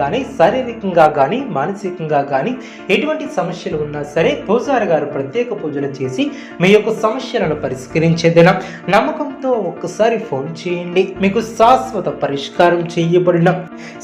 కానీ శారీరకంగా కానీ మానసికంగా కానీ ఎటువంటి సమస్యలు ఉన్నా సరే పూజారి గారు ప్రత్యేక పూజలు చేసి మీ యొక్క సమస్యలను పరిష్కరించేదిన నమ్మకంతో ఒక్కసారి ఫోన్ చేయండి. మీకు శాశ్వత పరిష్కారం చేయబడిన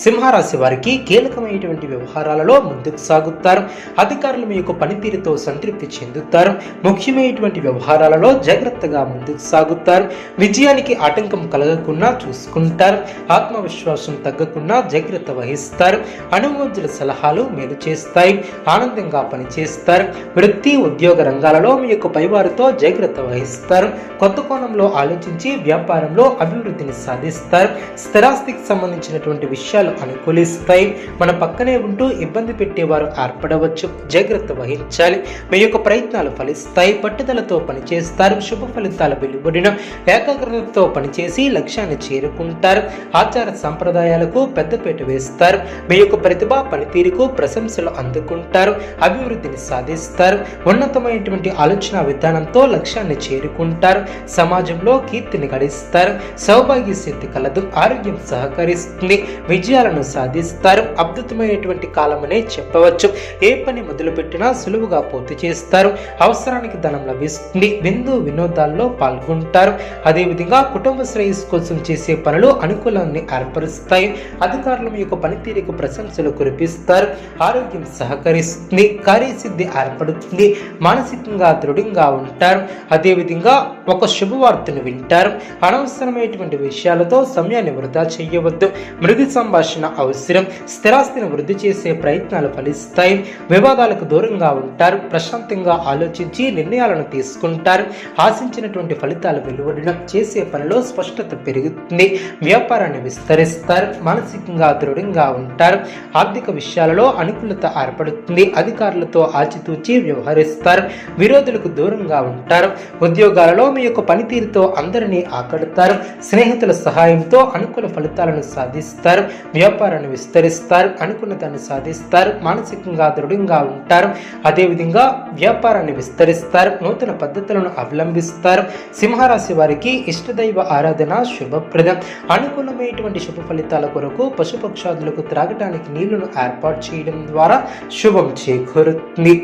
సింహరాశి వారికి కీలకమైనటువంటి వ్యవహారాలలో ముందుకు సాగుతారు. అధికారులు మీ యొక్క పనితీరుతో సంతృప్తి చెందుతారు. ముఖ్యమైనటువంటి వ్యవహారాలలో జాగ్రత్తగా ముందుకు సాగుతారు. విజయానికి ఆటంకం కలగకుండా చూసుకుంటారు. ఆత్మవిశ్వాసం తగ్గకుండా జాగ్రత్త వహిస్తారు. అనుమతుల సలహాలు మేలు చేస్తాయి. ఆనందంగా పనిచేస్తారు. వృత్తి ఉద్యోగ రంగాలలో మీ యొక్క పైవారితో జాగ్రత్త వహిస్తారు. కొత్త కోణంలో ఆలోచించి వ్యాపారంలో అభివృద్ధిని సాధిస్తారు. స్థిరాస్తికి సంబంధించినటువంటి విషయాలు అనుకూలిస్తాయి. మన పక్కనే ఉంటూ ఇబ్బంది పెట్టేవారు ఏర్పడవచ్చు. జాగ్రత్త వహించాలి. మీ యొక్క ప్రయత్నాలు ఫలిస్తాయి. పట్టుదలతో పనిచేస్తారు. శుభ ఫలితాల వెలువడిన ఏకాగ్రతతో పనిచేసి లక్ష్యాన్ని చేరుకుంటారు. ఆచార సంప్రదాయాలకు పెద్దపీట వేస్తారు. మీ యొక్క ప్రతిభ పనితీరుకు ప్రశంసలు అందుకుంటారు అభివృద్ధిని సాధిస్తారు ఉన్నతమైనటువంటి ఆలోచన విధానంతో లక్ష్యాన్ని చేరుకుంటారు సమాజంలో కీర్తిని గడిస్తారు సౌభాగ్య సిద్ధి కలదు ఆరోగ్యం సహకరిస్తుంది విజయాలను సాధిస్తారు అద్భుతమైనటువంటి కాలమనే చెప్పవచ్చు. ఏ పని మొదలుపెట్టినా సులువుగా పూర్తి చేస్తారు అవసరానికి ధనం లభిస్తుంది విందు వినోదాల్లో పాల్గొంటారు. అదేవిధంగా కుటుంబ శ్రేయస్సు కోసం చేసే పనులు అనుకూలాన్ని ఏర్పరుస్తాయి అధికారుల యొక్క పనితీరు పనితీరుకు ప్రశంసలు కురిపిస్తారు. ఆరోగ్యం సహకరిస్తుంది కార్యసిద్ధి ఏర్పడుతుంది మానసికంగా దృఢంగా ఉంటారు. అదేవిధంగా ఒక శుభవార్తను వింటారు. అనవసరమైనటువంటి విషయాలతో సమయాన్ని వృధా చేయవద్దు. మృదు సంభాషణ అవసరం. స్థిరాస్తిని వృద్ధి చేసే ప్రయత్నాలు ఫలిస్తాయి. వివాదాలకు దూరంగా ఉంటారు. ప్రశాంతంగా ఆలోచించి నిర్ణయాలను తీసుకుంటారు. ఆశించినటువంటి ఫలితాలు వెలువడడం చేసే పనిలో స్పష్టత పెరుగుతుంది. వ్యాపారాన్ని విస్తరిస్తారు. మానసికంగా దృఢంగా ఉంటారు ఆర్థిక విషయాలలో అనుకూలత ఏర్పడుతుంది. అధికారులతో ఆచితూచి వ్యవహరిస్తారు. విరోధులకు దూరంగా ఉంటారు. ఉద్యోగాలలో మీ యొక్క పనితీరుతో అందరినీ ఆకడతారు స్నేహితుల సహాయంతో అనుకూల ఫలితాలను సాధిస్తారు. వ్యాపారాన్ని విస్తరిస్తారు. అనుకున్న దాన్ని సాధిస్తారు. మానసికంగా దృఢంగా ఉంటారు. అదేవిధంగా వ్యాపారాన్ని విస్తరిస్తారు. నూతన పద్ధతులను అవలంబిస్తారు. సింహరాశి వారికి ఇష్టదైవ ఆరాధన శుభప్రదం. అనుకూలమైనటువంటి శుభ ఫలితాల కొరకు పశుపక్షాదులకు తాగటానికి నీళ్ళను ఏర్పాటు చేయడం ద్వారా శుభం చేకూరుతుంది.